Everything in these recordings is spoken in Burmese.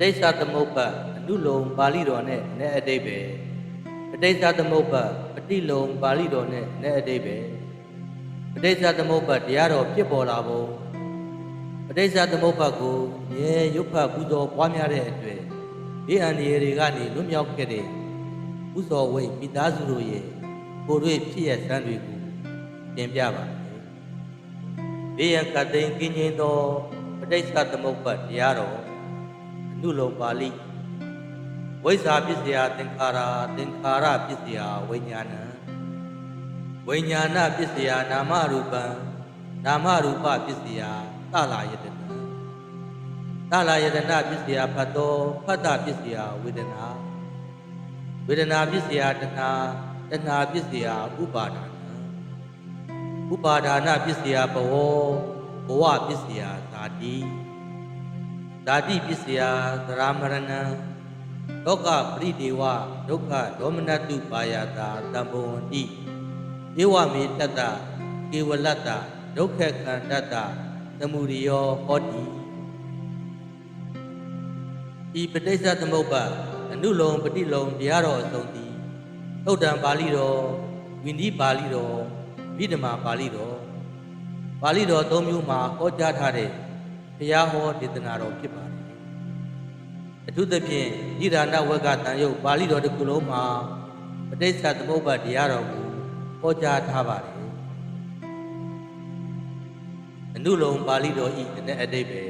ဋိစ္စသမုပ္ပါအနုလုံပါဠိတော်နဲ့အ내အတိတ်ပဲပဋိစ္စသမုပ္ပါပฏิလုံပါဠိတော်နဲ့အ내အတိတ်ပဲပဋိစ္စသမုပ္ပါတရားတော်ဖြစ်ပေါ်လာပုံပဋိစ္စသမုပ္ပါကိုရေရုပ်ဖတ်ပူဇော်ပွားများတဲ့အတွေ့ဒီအန္တရာယ်တွေကနေလွတ်မြောက်ခဲ့တဲ့ဥဇော်ဝိတ်မိသားစုတို့ရဲ့ကိုယ်တွေ့ဖြစ်ရစမ်းတွေကိုတင်ပြပါမယ်ဘေးရန်ကတိန်ကင်းခြင်းသောပဋိစ္စသမုပ္ပါတရားတော် အ နုလုံပါဠိဝိဇ္ဇာပစ္စယသင်္ခါရသင်္ခါရပစ္စယဝိညာဏံဝိညာဏပစ္စယနာမရူပံနာမရူပပစ္စယသလာယတနာသလာယတနာပစ္စယဖတ်သောဖတ်တာပစ္စယဝေဒနာဝေဒနာပစ္စယတဏတဏပစ္စယဥပါဒာနဥပါဒာနပစ္စယဘဝဘဝပစ္စယဇာတိ ဓာတိပစ္စယသရမရဏံလောကပရိဒေဝဒုက္ခဒေါမနတုပါယတာတံဘဝန္တိဧဝမေတတ္တကေဝလတ္တဒုက္ခခန္တတ္တသမုရိယောဟောတိဤပဋိစ္စသမုပ္ပါအနုလုံပฏิလုံတရားတော်အစုံသည်သုတ်တံပါဠိတော်ဝိနည်းပါဠိတော်ဗိဓမာပါဠိတော်ပါဠိတော်သုံးမျိုးမှာဟောကြားထားတဲ့ဘု ရားဟောဒေသနာတော်ဖြစ်ပါတယ်အထူးသဖြင့်ဣဒာနဝကတန်ယုတ်ပါဠိတော်တစ်ခုလုံးမှာပဋိစ္စသမုပ္ပါတရားတော်ကိုဟောကြားထားပါတယ်အနုလုံပါဠိတော်ဤအ내အတိတ်ပဲ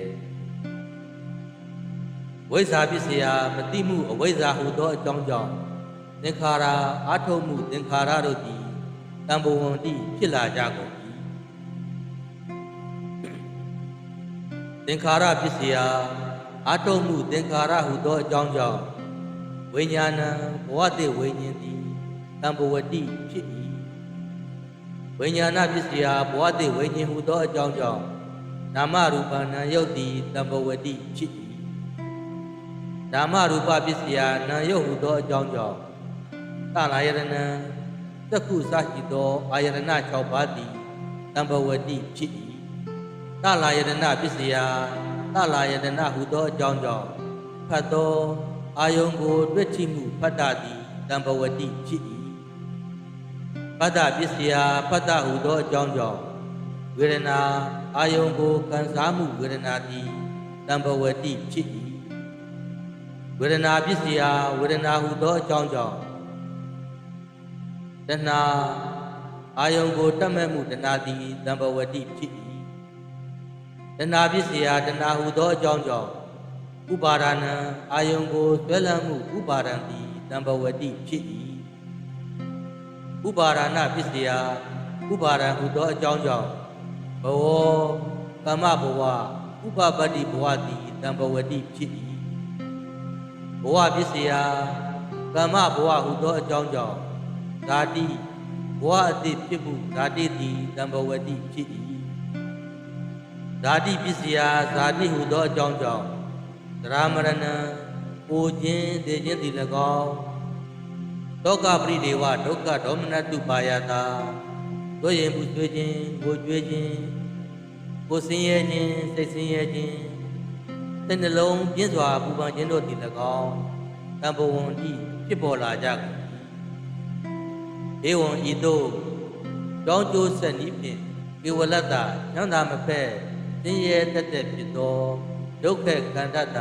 ဝိဇ္ဇာပစ္စယမတိမှုအဝိဇ္ဇာဟူသောအကြောင်းကြောင့်သင်္ခါရအာထုံမှုသင်္ခါရတို့သည်တံဘဝန္တိဖြစ်လာကြကုန်၏ င်္ခါရပစ္စယအာထုံမှုသင်္ခါရဟူသောအကြောင်းကြောင့်ဝိညာဏံဘဝတိဝိညာဉ်သည်တံဘဝတိဖြစ်၏ဝိညာဏပစ္စယဘဝတိဝိညာဉ်ဟူသောအကြောင်းကြောင့်နာမရူပနာယုတ်သည်တံဘဝတိဖြစ်၏နာမရူပပစ္စယနာယုတ်ဟူသောအကြောင်းကြောင့်သလာယရဏံသက္ခုစရှိသောအာယရဏ6ပါးသည်တံဘဝတိဖြစ်၏ သလာယရဏပစ္စယသလာယရဏဟူသောအကြောင်းကြောင့်ဖတ်သောအာယုံကိုတွေ့ချိမှုဖတ်တာသည်တံဘဝတိဖြစ်၏ဖတ်တာပစ္စယဖတ်တာဟူသောအကြောင်းကြောင့်ဝေဒနာအာယုံကိုခံစားမှုဝေဒနာသည်တံဘဝတိဖြစ်၏ဝေဒနာပစ္စယဝေဒနာဟူသောအကြောင်းကြောင့်တဏှာအာယုံကိုတတ်မဲ့မှုတဏှာသည်တံဘဝတိဖြစ်၏ တဏှာပစ္စယတဏှာဟူသောအကြောင်းကြောင့်ဥပါဒနာအာယုံကိုဆွဲလန်းမှုဥပါဒံသည်တံဘဝတိဖြစ်၏ဥပါဒနာပစ္စယဥပါဒံဟူသောအကြောင်းကြောင့်ဘဝကမ္မဘဝဥပပတ္တိဘဝသည်တံဘဝတိဖြစ်၏ဘဝပစ္စယကမ္မဘဝဟူသောအကြောင်းကြောင့်ဓာတိဘဝအတိဖြစ်မှုဓာတိသည်တံဘဝတိဖြစ်၏ ဓာတိပစ္စယဇာတိဟူသောအကြောင်းကြောင့်သရမရဏံပူခြင်းသေခြင်းသည်၎င်းတောကပရိဒေဝဒုက္ခဒေါမနတုပါယတာတို့ရင်မှုကျွေးခြင်းကိုကျွေးခြင်းကိုဆင်းရဲခြင်းစိတ်ဆင်းရဲခြင်းစိတ်နှလုံးပြင်းစွာပူပန်ခြင်းတို့သည်၎င်းတံဘဝန္တိဖြစ်ပေါ်လာကြကုန်၏ဧဝံဤသို့ကြောင်းကျိုးဆက်နည်းဖြင့်ကေဝလတ္တညံသာမဖက် ဆင်းရဲတတ်တဲ့ဖြစ်သောဒုက္ခကန္တတ္တ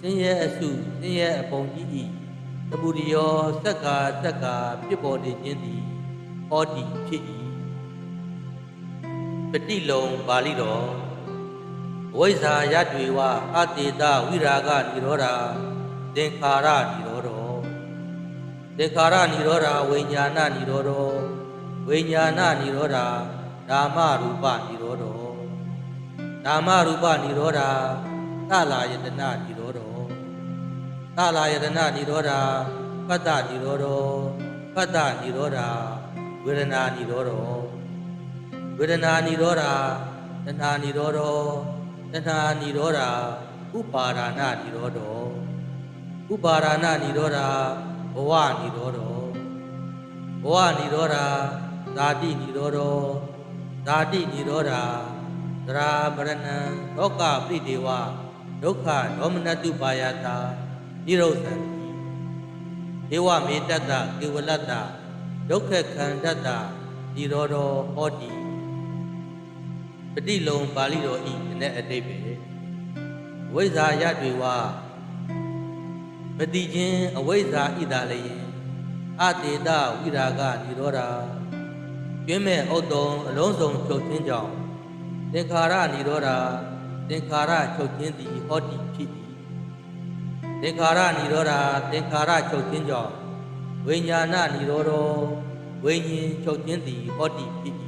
ဆင်းရဲအစုဆင်းရဲအပုံကြီးဤသမှုရိယောစက္ကာစက္ကာဖြစ်ပေါ်နေခြင်းသည်ဟောတိဖြစ်၏ပฏิလုံပါဠိတော်ဝိဇ္ဇာယတွေဝအတေတဝိရာဂនិရောဓသင်္ခါရនិရောဓသင်္ခါရនិရောဓဝိညာဏនិရောဓဝိညာဏនិရောဓဓမ္မရူပនិရောဓ ဓမ္မရူပនិရောဓသလာယတနာនិရောဓသလာယတနာនិရောဓပတ္တនិရောဓပတ္တនិရောဓဝေဒနာនិရောဓဝေဒနာនិရောဓတဏှာនិရောဓတဏှာនិရောဓဥပါဒာနនិရောဓဥပါဒာနនិရောဓဘဝនិရောဓဘဝនិရောဓဓာတိនិရောဓဓာတိនិရောဓ သရာပရဏံလောကပိတေဝဒုက္ခဒေါမနတုပါယတာနိရောဓံဧဝမေတ္တတကေဝလတ္တဒုက္ခခန္ဓတ္တဒီရောတော်ဟောတိပฏิလုံးပါဠိတော်ဤနဲ့အတိတ်ပဲဝိဇ္ဇာရတွေဝမတိခြင်းအဝိဇ္ဇာဣတာလျင်အတေတဝိရာဂនិရောဓကျွင်းမဲ့ဥတ္တုံအလုံးစုံချုပ်ခြင်းကြောင့် သင်္ခါရនិရောဓသင်္ခါရချုပ်ခြင်းသည်ဟောတိဖြစ်၏သင်္ခါရនិရောဓသင်္ခါရချုပ်ခြင်းကြောင့်ဝိညာဏនិရောဓဝိညာဉ်ချုပ်ခြင်းသည်ဟောတိဖြစ်၏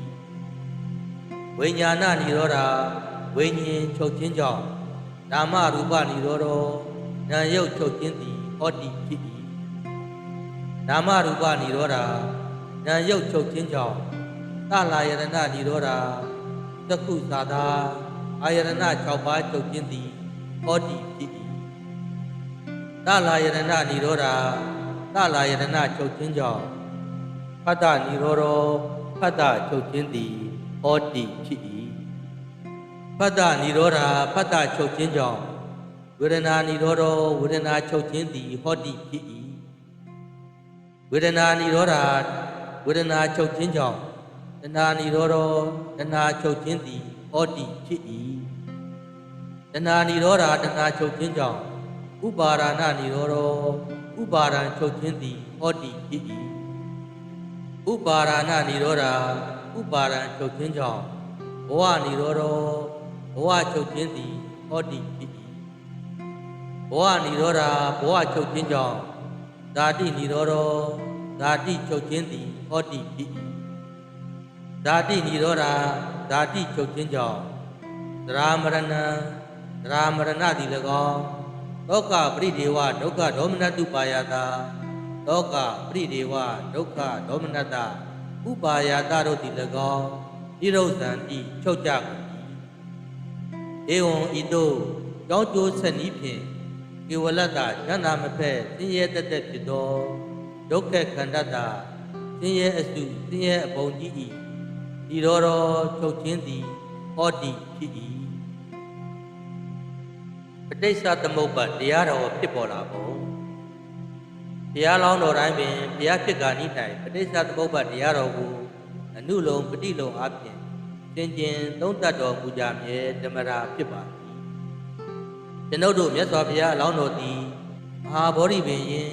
ဝိညာဏនិရောဓဝိညာဉ်ချုပ်ခြင်းကြောင့်နာမရူပនិရောဓနာယုတ်ချုပ်ခြင်းသည်ဟောတိဖြစ်၏နာမရူပនិရောဓနာယုတ်ချုပ်ခြင်းကြောင့်သလာယရဏនិရောဓ သက္ခုသာသာအာယရဏ6ပါးချုပ်ခြင်းသည်ဟောတိဖြစ်၏သလာယရဏនិရောဓသလာယရဏချုပ်ခြင်းကြောင့်ဖတ္တនិရောဓဖတ္တချုပ်ခြင်းသည်ဟောတိဖြစ်၏ဖတ္တនិရောဓဖတ္တချုပ်ခြင်းကြောင့်ဝေဒနာនិရောဓဝေဒနာချုပ်ခြင်းသည်ဟောတိဖြစ်၏ဝေဒနာនិရောဓဝေဒနာချုပ်ခြင်းကြောင့် တဏှာနိရောဓတဏှာချုပ်ခြင်းသည်ဟောတိဖြစ်၏တဏှာနိရောဓတဏှာချုပ်ခြင်းကြောင့်ဥပါဒာဏနိရောဓဥပါဒံချုပ်ခြင်းသည်ဟောတိဖြစ်၏ဥပါဒာဏနိရောဓဥပါဒံချုပ်ခြင်းကြောင့်ဘဝနိရောဓဘဝချုပ်ခြင်းသည်ဟောတိဖြစ်၏ဘဝနိရောဓဘဝချုပ်ခြင်းကြောင့်ဓာတိနိရောဓဓာတိချုပ်ခြင်းသည်ဟောတိဖြစ်၏ ဓာတိនិရောဓဓာတိချုပ်ခြင်းကြောင့်သရမရဏံသရမရဏသည်၎င်းဒုက္ခပရိဒေဝဒုက္ခဒေါမနတုပါယတာဒုက္ခပရိဒေဝဒုက္ခဒေါမနတဥပါယတာတို့သည်၎င်းဤရုဇံဤချုပ်ကြကုန်၏ဧဝံဤသို့ကြောင်းကျိုးဆက်နည်းဖြင့်ကေဝလတ္တဉာဏမဖက်ဆင်းရဲတတ်တဲ့ဖြစ်သောဒုက္ခခန္ဓတ္တဆင်းရဲအစုဆင်းရဲအပုံကြီး၏ ဤတော်တော်ချုပ်ခြင်းသည်ဟောတိဖြစ်၏ပဋိစ္စသမုပ္ပါတရားတော်ဖြစ်ပေါ်လာပုံဘုရားလောင်းတော်တိုင်းပင်ဘုရားဖြစ်ကာနိတိုင်ပဋိစ္စသမုပ္ပါတရားတော်ကိုအနုလုံးပฏิလုံးအပြင်သင်ကျင်သုံးတတ်တော်မူကြမြဲဓမ္မရာဖြစ်ပါ၏ကျွန်ုပ်တို့မြတ်စွာဘုရားအလောင်းတော်သည်မဟာဗောဓိပင်ယင်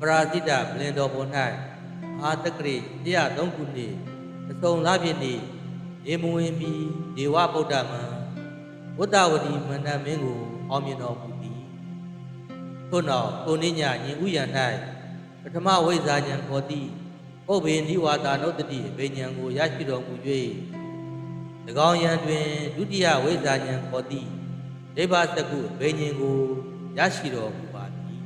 ပရာဇိတပလင်တော်ပေါ်၌မဟာတက္ကရာ103ခုနှစ် အစုံလားဖြစ်နေနေမဝင်မီဒေဝဗုဒ္ဓမံဝတ္တဝတိမန္တမင်းကိုအောင်မြင်တော်မူသည်ထို့နောက်ကိုနိညာညင်ဥယျာ၌ပထမဝိဇ္ဇာဉာဏ်ခေါ်သည့်ပုဗ္ဗေနိဝါဒနုတ္တိအဘိညာဉ်ကိုရရှိတော်မူ၍၎င်းယံတွင်ဒုတိယဝိဇ္ဇာဉာဏ်ခေါ်သည့်ဒိဗ္ဗစကုအဘိညာဉ်ကိုရရှိတော်မူပါသည်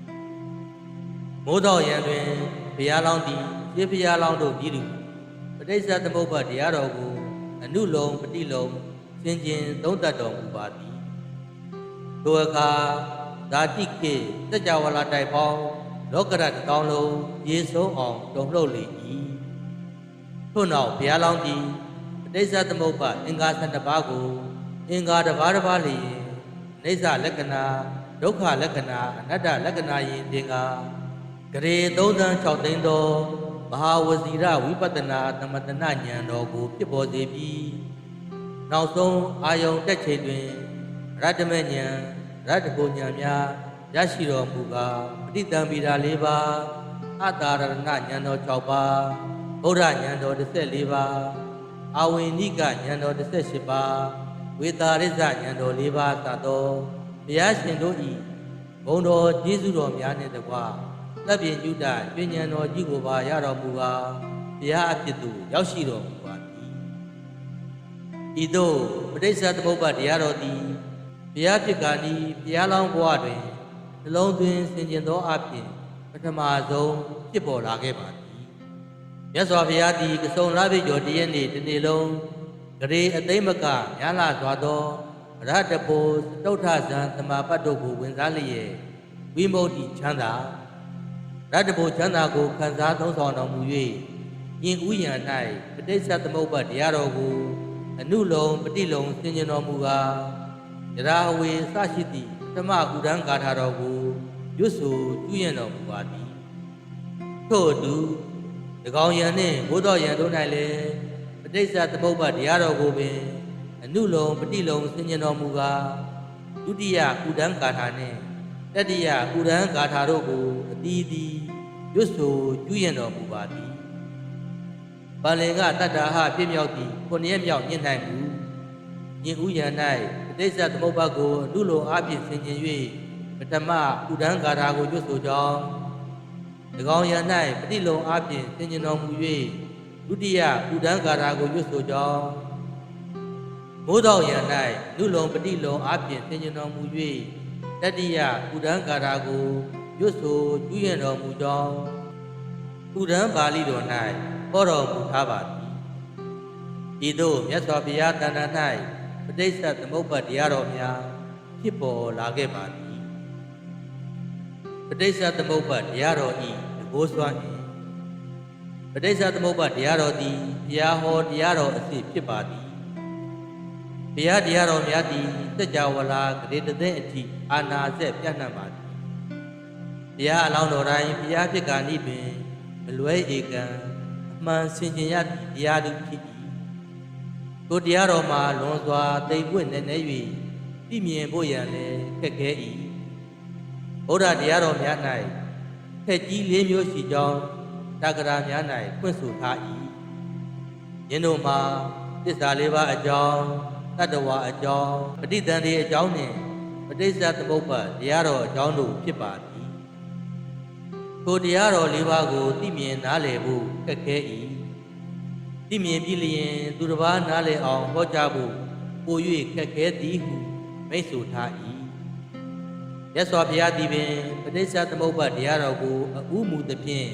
မိုးတော်ယံတွင်ဘုရားလောင်းသည်ကျေးဘုရားလောင်းတို့ဤသူပ ဋိစ္စသမုပ္ပါတရားတော်ကိုအနုလုံးပฏิလုံးစင်ကျင်သုံးတတ်တော်မူပါသည်ထိုအခါဓာတိကေစัจ java လာတိုက်ပေါင်းလောကရတကောင်းလုံးရေဆုံးအောင်တုံလှုပ်လေ၏ထို့နောက်ဘုရားလောင်းသည်ပဋိစ္စသမုပ္ပါအင်္ဂါ12ပါးကို အင်္ဂါတစ်ပါးတစ်ပါးလျင်အိဋ္ဌလက္ခဏာဒုက္ခလက္ခဏာအနတ္တလက္ခဏာယင်တင်ကဂရေ36သိန်းသော မဟာဝဇီရဝိပဿနာသမတနာဉာဏ်တော်ကိုဖြစ်ပေါ်စေပြီးနောက်ဆုံးအာယုံတက်ချိန်တွင်ရတ္တမဉာဏ်ရတ္တကိုဉာဏ်များရရှိတော်မူကာပဋိသင်္ပိရာ၄ပါးအတ္တရဏဉာဏ်တော်6ပါးဗုဒ္ဓဉာဏ်တော်14ပါးအာဝိနိကဉာဏ်တော်18ပါးဝေတာရိဇဉာဏ်တော်၄ပါးသသောဘုရားရှင်တို့၏ဘုံတော်ကျေးဇူးတော်များနှင့်တကား တပ်ပြင်ကျုတပြဉ္ဉဏ်တော်ကြီးကိုပါရတော်မူကားဘုရားအဖြစ်သို့ရောက်ရှိတော်မူပါသည်ဤသို့ပဋိစ္စသမုပ္ပါတရားတော်သည်ဘုရားဖြစ်ကာနီးဘုရားလောင်းဘဝတွင်နှလုံးသွင်းဆင်ခြင်သောအဖြစ်ပထမဆုံးဖြစ်ပေါ်လာခဲ့ပါသည်မြတ်စွာဘုရားသည်ကစုံလာပြီကျော်တရက်နေ့တစ်နေ့လုံးဂရေအသိမကများလာစွာသောရတ္တပိုတုဋ္ဌဇံသမာပတ်တို့ကိုဝင်စားလျက်ဝိမု ക്തി ချမ်းသာ ရတ္တပိုချမ်းသာကိုခံစားသုံးဆောင်တော်မူ၍ယင်ဥယျာ၌ပဋိစ္စသမုပ္ပါတရားတော်ကိုအနုလုံးပฏิလုံးဆင်ញင်တော်မူကား ယရာအဝေစရှိသည့်ဓမ္မကုဒံဂါထာတော်ကိုရွတ်ဆိုကျူးရင်တော်မူပါသည်ထို့အတူတကောင်ယံနှင့်ဘုဒ္ဓယံတို့၌လည်းပဋိစ္စသမုပ္ပါတရားတော်ကိုပင်အနုလုံးပฏิလုံးဆင်ញင်တော်မူကားဒုတိယကုဒံဂါထာနှင့် တတ္တိယကုရန်ဂါထာတို့ကိုအတီးတီးရွတ်ဆိုကျွရင်တော်မူပါသည်။ဗာလင်ကတတ္တာဟပြည့်မြောက်သည်ခုနှစ်မြောက်ညှဉ်းနိုင်မူညင်ဥယံ၌အတိစ္ဆသမုပ္ပါကိုအလူလုံးအပြည့်ဆင်ခြင်၍ပထမကုရန်ဂါထာကိုရွတ်ဆိုကြောင်း၎င်းယံ၌ပฏิလုံအပြည့်ဆင်ခြင်တော်မူ၍ဒုတိယကုရန်ဂါထာကိုရွတ်ဆိုကြောင်းမိုးတော်ယံ၌လူလုံးပฏิလုံအပြည့်ဆင်ခြင်တော်မူ၍ တတိယဥဒံဂါရာကိုရွတ်ဆိုကျူးရင်တော်မူကြောင်းဥဒံပါဠိတော်၌ဟောတော်မူထားပါသည်ဤသို့မြတ်စွာဘုရားတဏ္ဍာ၌ပဋိစ္စသမုပ္ပါတရားတော်များဖြစ်ပေါ်လာခဲ့ပါသည်ပဋိစ္စသမုပ္ပါတရားတော်ဤတကိုးစွမ်း၏ပဋိစ္စသမုပ္ပါတရားတော်သည်ဘုရားဟောတရားတော်အစစ်ဖြစ်ပါသည် ဘုရားတရားတော်များသည်စัจ java လာဂရေတသိအထိအာနာဆက်ပြန့်နှံ့ပါသည်ဘုရားအလောင်းတော်တိုင်းဘုရားဖြစ်ကာနိပင်မလွဲဧကံအမှန်ဆင်ခြင်ရသည့်တရားသူဖြစ်၏ကိုယ်တရားတော်မှာလွန်စွာတိမ်ပွင့်နေနေ၍သိမြင်ဖို့ရန်လည်းခက်ခဲ၏ဗုဒ္ဓတရားတော်များ၌ထက်ကြီးလေးမျိုးရှိကြောင်းတက္ကရာများ၌ဖွင့်ဆိုထား၏ယင်းတို့မှာသစ္စာလေးပါးအကြောင်း တတ္တဝါအကြောင်းပဋိသန္ဓေအကြောင်းနှင့်ပဋိစ္စသမုပ္ပါတရားတော်အကြောင်းတို့ဖြစ်ပါသည်ထိုတရားတော်လေးပါးကိုသိမြင်နားလည်ဖို့ခက်ခဲ၏သိမြင်ပြီးလျင် သူတစ်ပါးနားလည်အောင်ဟောကြားဖို့ပို၍ခက်ခဲသည်ဟုမိတ်ဆိုထား၏ရသော်ဘုရားသည်ပင်ပဋိစ္စသမုပ္ပါတရားတော်ကိုအဥမူသဖြင့်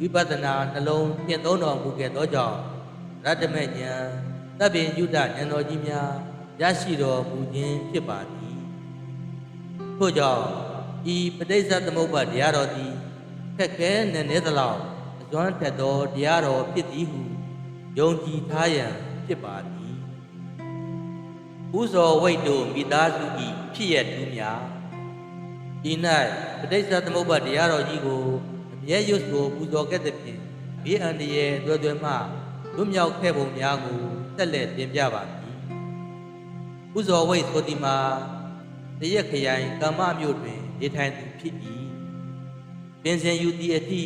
ဝိပဿနာနှလုံးသင်သုံးတော်မူခဲ့သောကြောင့်ရတ္တမေဉာဏ် တပ်ပင်ယုဒဉာဏ်တော်ကြီးများရရှိတော်မူခြင်းဖြစ်ပါသည်ထို့ကြောင့်ဤပဋိစ္စသမုပ္ပါတရားတော်သည်ခက်ခဲနည်းနည်းသလောက်အစွမ်းထက်သောတရားတော်ဖြစ်သည်ဟုယုံကြည်ထားရန်ဖြစ်ပါသည်ဥဇောဝိတ်တို့မိသားစု၏ဖြစ်ရတူများဤ၌ပဋိစ္စသမုပ္ပါတရားတော်ကြီးကိုအမြဲရွတ်ဆိုပူဇော်ခဲ့သဖြင့်ဘေးအန္တရာယ်တွယ်တွယ်မှ လွတ်မြောက်ခဲ့ပုံများကိုတက်လက်တင်ပြပါသည်။ဥဇော်ဝိတ်ဆိုဒီမှာတရက်ခရိုင်ကမ္မမြို့တွင်နေထိုင်သူဖြစ်၏။ပင်စင်ယူသည့်အထိ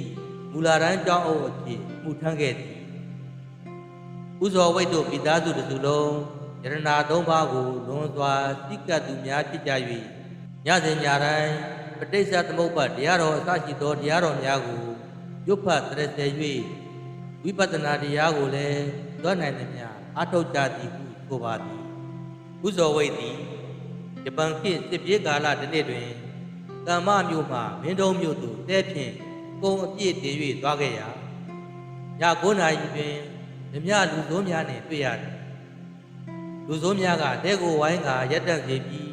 မူလာတိုင်းကြောင်းအုပ်အဖြစ်မှုထမ်းခဲ့သည်။ဥဇော်ဝိတ်တို့မိသားစုတစ်စုလုံးယရနာသုံးပါးကိုလွန်စွာစိတ်ကပ်သူများဖြစ်ကြ၍ညစဉ်ညတိုင်းပဋိစ္စသမုပ္ပါတရားတော်အစရှိသောတရားတော်များကိုရွတ်ဖတ်တရစေ၍ ဝိပဿနာတရားကိုလည်းသွမ်းနိုင်သည်များအထောက်ကြသည်ဟုဆိုပါသည်ဥဇောဝိတ်သည်ဂျပန်ခေတ်စစ်ပြေးကာလတစ်နှစ်တွင်ကမ္မမြို့မှမင်းတုံးမြို့သို့တဲဖြင့်ကုံအပြည့်တင်၍သွားခဲ့ရာည9နာရီတွင်ဓမြလူဆိုးများနှင့်တွေ့ရတယ်လူဆိုးများကတဲကိုဝိုင်းကာရက်တက်စေပြီး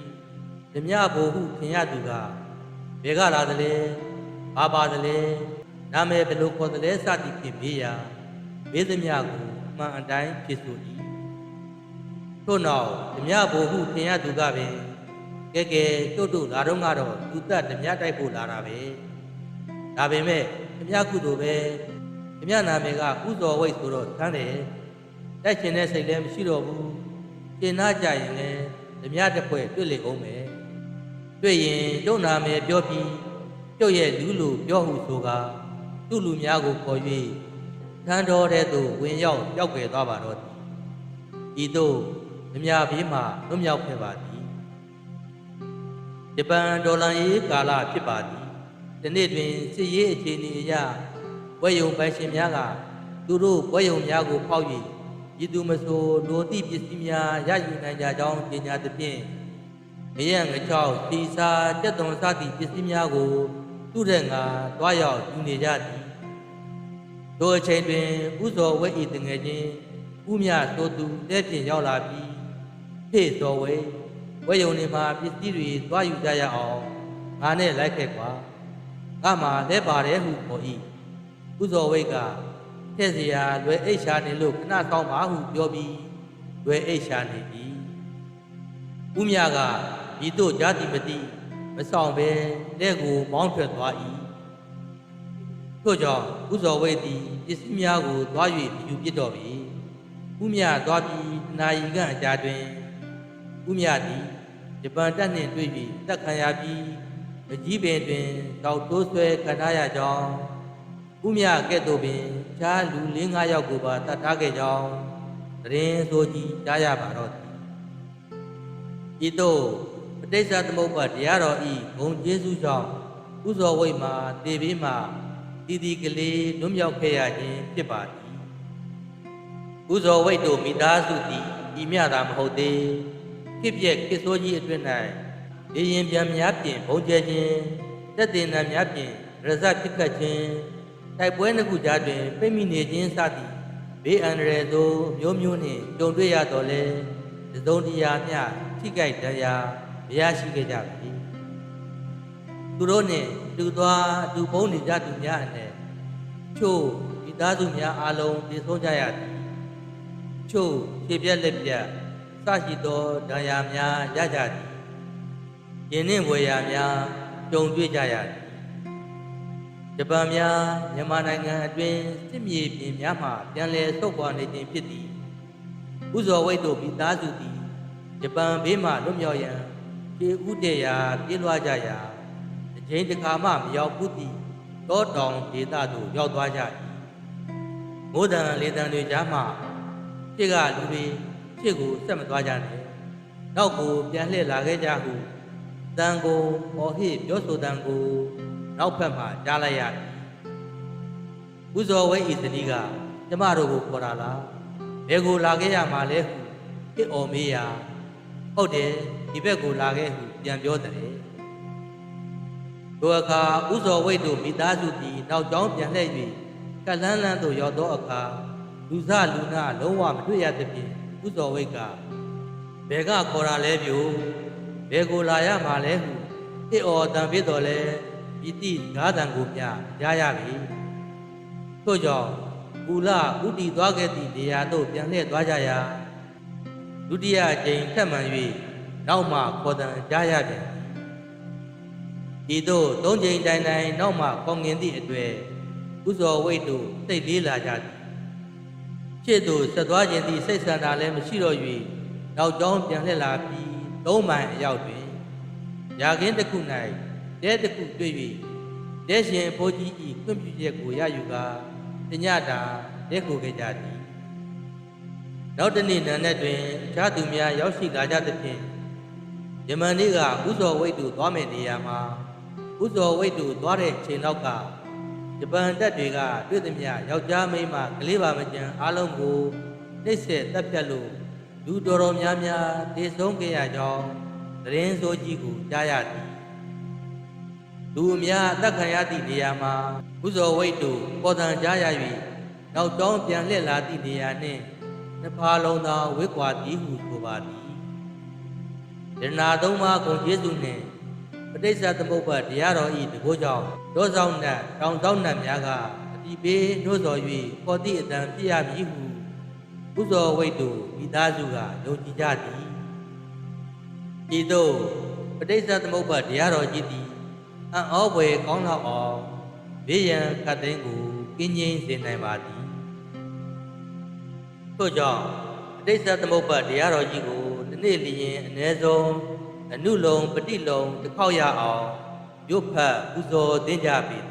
ဓမြဘိုလ်ဟုထင်ရသူကဘယ်ကလာသလဲဘာပါသလဲနာမည်ဘယ်လိုခေါ်သလဲစသည်ဖြင့်မေးရာ မေးသမျှကိုအမှန်အတိုင်းဖြစ်ဆို၏ထို့နောက်ဓမြဘိုလ်ဟုထင်ရသူကပင်ကဲကဲတို့တို့လာတော့ကတော့သူတက်ဓမြတိုက်ဖို့လာတာပဲဒါပေမဲ့ဓမြကုသိုလ်ပဲဓမြနာမည်ကဥဇော်ဝိတ်ဆိုတော့သမ်းတယ်တိုက်ချင်တဲ့စိတ်လည်းမရှိတော့ဘူးရှင်းနာကြရင်လည်းဓမြတစ်ဖွဲ့တွေ့လေအောင်မယ်တွေ့ရင်ကျုံနာမယ်ပြောပြီးကျုပ်ရဲ့လူလူပြောဟုဆိုကားသူ့လူများကိုခေါ်၍ ထန်းတော်တဲ့သို့ဝင်ရောက်ရောက်ွယ်သွားပါတော့သည်ဤသို့မြမြဘေးမှလွတ်မြောက်ခဲ့ပါသည်ဂျပန်ဒေါ်လာရေးကာလဖြစ်ပါသည်ဒီနေ့တွင်စစ်ရေးအခြေအနေအရဘွဲယုံပိုင်ရှင်များကသူတို့ဘွဲယုံများကိုဖောက်၍ဤသူမဆိုလိုတိပစ္စည်းများရယူနိုင်ကြကြောင်းကြေညာသဖြင့်မရငချောက်တီစာတက်သွန်စသည့်ပစ္စည်းများကိုသူ့တဲ့ငါတွားရောက်ယူနေကြသည် တို့အချိန်တွင်ဥဇော်ဝဲဤတငယ်ချင်းဥမြသို့သူတဲ့ဖြင့်ရောက်လာပြီးဟေ့ဇော်ဝဲဝဲယုံနေမှာပစ္စည်းတွေတွားယူကြရအောင်ငါနဲ့လိုက်ခဲ့ကွာငါမှလဲပါတယ်ဟုခေါ်၏ဥဇော်ဝဲကထည့်เสียလွယ်အိတ်ရှာနေလို့ခဏကောင်းပါဟုပြောပြီးလွယ်အိတ်ရှာနေပြီ ဥမြကဤသို့ဂျာတိမတိမဆောင်ပဲလက်ကိုမောင်းထွက်သွား၏ ထို့ကြောင့်ဥဇော်ဝိတ်သည်ပစ္စည်းများကိုသွား၍ယူပစ်တော်ပြီဥမြသွားပြီးတနာယီကအကြာတွင်ဥမြသည်ဂျပန်တပ်နှင့်တွေ့၍တပ်ခံရပြီးမကြီးပင်တွင်တောက်တိုးဆွဲခံထားရကြောင်းဥမြကဲ့သို့ပင်ခြားလူ၄၅ယောက်ကိုပါတတ်ထားခဲ့ကြောင်းသတင်းဆိုကြီးကြားရပါတော့သည်ဤသို့ပဋိစ္စသမုပ္ပါတရားတော်ဤဂုံကျေးဇူးကြောင့်ဥဇော်ဝိတ်မှာတေပြီးမှ တည်တည်ကလေးလွတ်မြောက်ခဲ့ရခြင်းဖြစ်ပါသည်ဥဇော်ဝိတ်တို့မိသားစုသည်ဤမြတာမဟုတ်သေးဖြစ်ပြက်ကိဆိုးကြီးအတွင်၌လေရင်ပြန်များပြင်ဘုံကျဲခြင်းတက်တင်နံများပြင်ရဇဖြစ်ကတ်ခြင်းတိုက်ပွဲနှစ်ခုကြားတွင်ပြိမိနေခြင်းစသည်ဘေးအန္တရာယ်သို့မျိုးမျိုးနှင့်ကြုံတွေ့ရတော်လဲတစုံတရာမျှထိကြိုက်တရားမရရှိခဲ့ကြပြီသူတို့နှင့်အ တူသွားအတူပုံနေကြသူများအနက်ချို့မိသားစုများအားလုံးတည်ဆုံးကြရသည်ချို့ခြေပြက်လက်ပြက်စရှိသောဒဏ်ရာများရကြသည်ယင်းနှင့်ဝေရာများကြုံတွေ့ကြရသည်ဂျပန်များမြန်မာနိုင်ငံအတွင်းစစ်မြေပြင်များမှပြန်လည်ဆုတ်ခွာနေခြင်းဖြစ်သည်ဥဇော်ဝိတ်တို့မိသားစုသည်ဂျပန်ဘေးမှလွတ်မြောက်ရန်ခြေဥတရာပြေးလွှားကြရာတစ် ချိန်တစ်ခါမှမရောက်ဘူးသည်တောတောင်ဒေသသို့ရောက်သွားကြ၏မိုးတန်လေတန်တွေကြားမှဖြစ်ကလူတွေဖြစ်ကိုဆက်မသွားကြနဲ့နောက်ကိုပြန်လှည့်လာခဲ့ကြဟုတန်ကိုဟော်ဟိပြောဆိုတန်ကိုနောက်ဖက်မှကြားလိုက်ရသည်ဥဇော်ဝိတ်ဤသတိကကျမတို့ကိုခေါ်တာလားဘယ်ကိုလာခဲ့ရမှာလဲဟုဟစ်အော်မေးရာဟုတ်တယ်ဒီဘက်ကိုလာခဲ့ဟုပြန်ပြောတယ် ထိုအခါဥဇော်ဝိတ်တို့မိသားစုသည်နောက်ကျောင်းပြန်လှည့်၍ကလန်းလန်းသို့ရောက်သောအခါလူစလူနာလုံးဝမတွေ့ရသဖြင့်ဥဇော်ဝိတ်ကဘယ်ကခေါ်တာလဲပြိုဘယ်ကိုလာရမှာလဲဟုဟစ်အော်တန်ပေးတော်လဲဤတိဓာတံကိုပြကြားရပြီထို့ကြောင့်မူလဥတီသွားခဲ့သည့်နေရာသို့ပြန်လှည့်သွားကြရာဒုတိယအကြိမ်ထပ်မံ၍နောက်မှခေါ်တံကြားရပြန်သည် ဤသို့သုံးကြိမ်တိုင်တိုင်နောက်မှကောင်းငင်သည့်အတွေ့ဥဇော်ဝိတ်တို့စိတ်လေးလာကြသည်ရှေ့သို့ဆက်သွားခြင်းသည့်စိတ်ဆန္ဒလည်းမရှိတော့၍နောက်ကျောင်းပြန်လှည့်လာပြီးသုံးမိုင်အရောက်တွင်ရာခင်းတစ်ခု၌တဲတစ်ခုတွေ့၍တဲရှင်ဘိုးကြီးဤခွင့်ပြုချက်ကိုရယူကာတညတာလက်ကိုခဲ့ကြသည်နောက်တစ်နေ့နံနက်တွင်အခြားသူများရောက်ရှိလာကြသဖြင့်ယမန်နေ့ကဥဇော်ဝိတ်သူသွားမယ်နေရာမှာ ဥဇော်ဝိတ်သူသွားတဲ့ချိန်လောက်ကဂျပန်တပ်တွေကတွေ့သမျှယောက်ျားမိန်းမကလေးပါမကျန်အားလုံးကိုနှိပ်စက်တပ်ဖြတ်လို့လူတော်တော်များများတည်ဆုံးခဲ့ရကြောင်းသတင်းဆိုကြီးကိုကြားရသည်လူအများအသက်ခံရသည့်နေရာမှာဥဇော်ဝိတ်တို့ပေါ်တန်ကြားရ၍နောက်တောင်းပြန်လှည့်လာသည့်နေရာနှင့်နှစ်ဖာလုံးသာဝိကွာသည်ဟုဆိုပါသည်ဒရနာသုံးပါးကုန်ကျေးဇူးနှင့် ပဋိစ္စသမုပ္ပါတရားတော်ဤတကိုးကြောင့်ဒေါဆောင်နတ်တောင်တောင်းနတ်များကအတိပေးနှိုးဆော်၍ခေါ်သည့်အတန်ဖြစ်ရမည်ဟုဥဇော်ဝိတ်တို့မိသားစုကယုံကြည်ကြသည်ဤသို့ပဋိစ္စသမုပ္ပါတရားတော်ကြီးသည်အံ့ဩဖွယ်ကောင်းတော့အောင်ဘေးရန်ခတ်သိမ်းကိုကင်းငြိမ်းစေနိုင်ပါသည်ထို့ကြောင့်အတိစ္စသမုပ္ပါတရားတော်ကြီးကိုဒီနေ့လျင်အ ਨੇ ဆုံး အနုလုံပฏิလုံတစ်ခေါက်ရအောင်ရုပ်ဖတ်ပူဇော်သင်ကြပေသည်